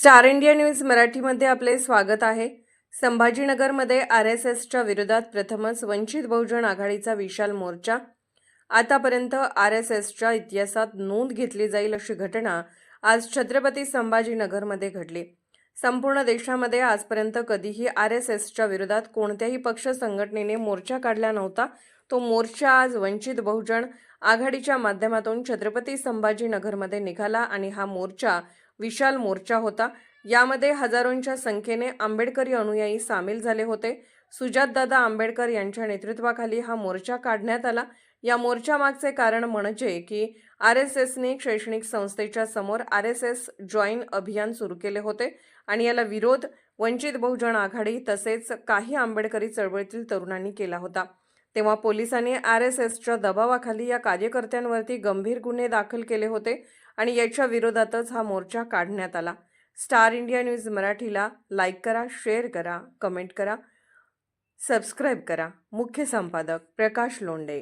Star India news मराठीमध्ये आपले स्वागत आहे. संभाजीनगरमध्ये आर एस एसच्या विरोधात प्रथमच वंचित बहुजन आघाडीचा विशाल मोर्चा. आतापर्यंत आर एस एसच्या इतिहासात नोंद घेतली जाईल अशी घटना आज छत्रपती संभाजीनगरमध्ये घडली. संपूर्ण देशामध्ये आजपर्यंत कधीही आर एस एसच्या विरोधात कोणत्याही पक्ष संघटनेने मोर्चा काढला नव्हता. तो मोर्चा आज वंचित बहुजन आघाडीच्या माध्यमातून छत्रपती संभाजीनगरमध्ये निघाला आणि हा मोर्चा विशाल मोर्चा होता. यामध्ये हजारोंच्या संख्येने आंबेडकरी अनुयायी सामील झाले होते. सुजातदादा आंबेडकर यांच्या नेतृत्वाखाली हा मोर्चा काढण्यात आला. या मोर्चामागचे कारण म्हणजे की आर एस एसने शैक्षणिक संस्थेच्या समोर आर एस एस जॉईन अभियान सुरू केले होते आणि याला विरोध वंचित बहुजन आघाडी तसेच काही आंबेडकरी चळवळीतील तरुणांनी केला होता. तेव्हा पोलिसांनी आर एस एसच्या दबावाखाली या कार्यकर्त्यांवरती गंभीर गुन्हे दाखल केले होते आणि याच्या विरोधातच हा मोर्चा काढण्यात आला. स्टार इंडिया न्यूज मराठीला लाईक करा शेअर करा कमेंट करा सबस्क्राईब करा. मुख्य संपादक प्रकाश लोंडे